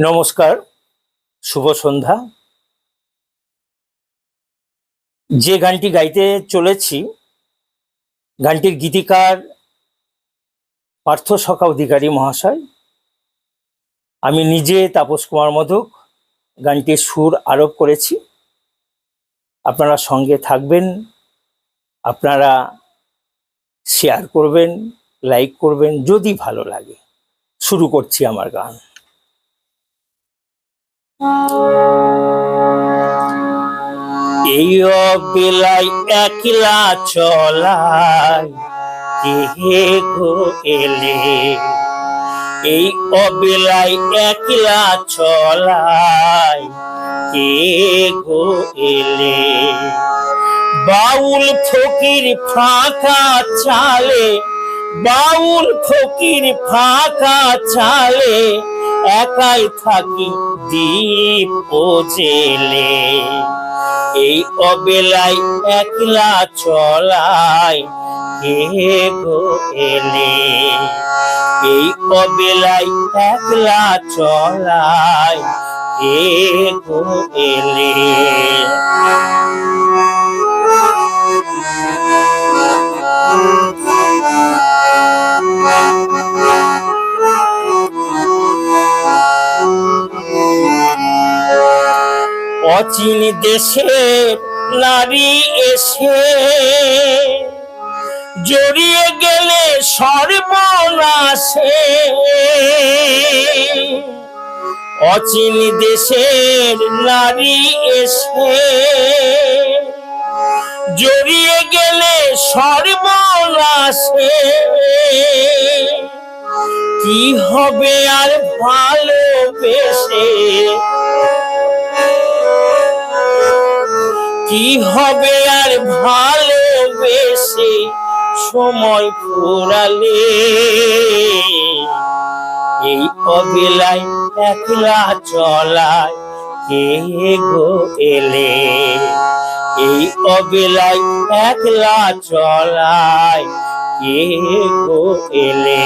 নমস্কার, শুভ সন্ধ্যা। যে গানটি গাইতে চলেছি, গানটির গীতিকার পার্থ সখা অধিকারী মহাশয়, আমি নিজে তাপস কুমার মধুক গানটির সুর আরোপ করেছি। আপনারা সঙ্গে থাকবেন, আপনারা শেয়ার করবেন লাইক করবেন, যদি ভালো লাগে। শুরু করছি আমার গান। এই অবেলায় একলা চলায় গো এলে? এই অবেলায় একলা চলায় কে গো এলে? বাউল ফকির ফাঁকা চালে বাউল ফকির ফাঁকা চালে একাই থাকি ও জেলে। এই অবেলায় একলা চলায় কে গো এলে? এই অবেলায় একলা চলায় কে গো এলে? অচিন দেশে নারী এসে জড়িয়ে গেলে সর্বনাশে। অচিন দেশের নারী এসে জড়িয়ে গেলে সর্বনাশে। কি হবে আর ভালোবেসে কি হবে আর ভালোবেসে সময় ফুরালে? এই অবেলায় একলা চলায় কে গো এলে? এই অবেলায় একলা চলায় কে গো এলে?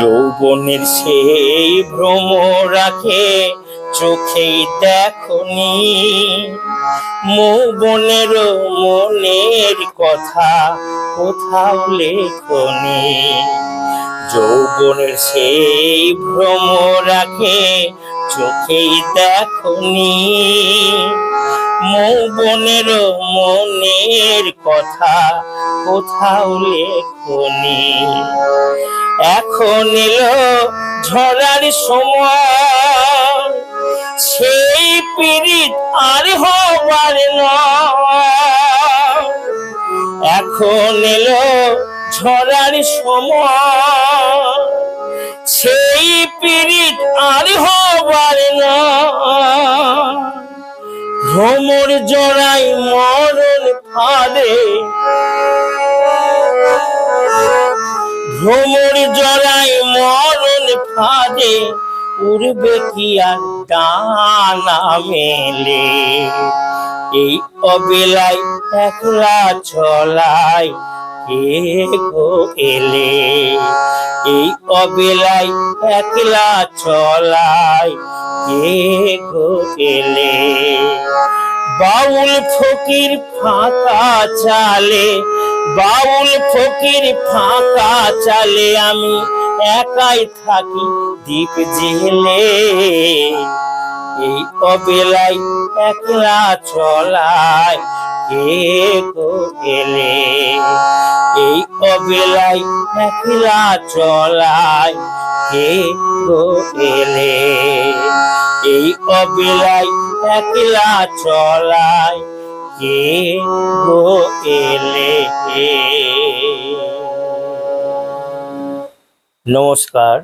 যৌবনের সেই ভ্রম রাখে, চোখেই দেখনি। মৌবনের মনের কথা কোথাও লেখনি। যৌবনের সেই ভ্রম রাখে, চোখেই দেখনি। মৌবনের মনের কথা কোথাও লেখনি। এখন এলো ঝরার সময়, সেই পীড়িত আর হবার এখন এলো ঝরার সময়, সেই পীড়িত আর হবার নয়। ভ্রমর জড়াই মরণ ফাঁদে। ভ্রমর জড়াই মরণ ফাঁদে, উড়বে কি আর ডানা মেলে। এই অবেলায় একলা চলায় এলে এই অবেলায় একলা চলায় কে গো এলে বাউল ফকির ফাঁকা চালে, বাউল ফকির ফাঁকা চালে আমি একাই থাকি দ্বীপ জেলে। এই অবেলায় একলা চলায় কে এলে এই অবেলায় একলা চলায় কে এলে এই অবেলায় একলা চলায় কে এলে নমস্কার।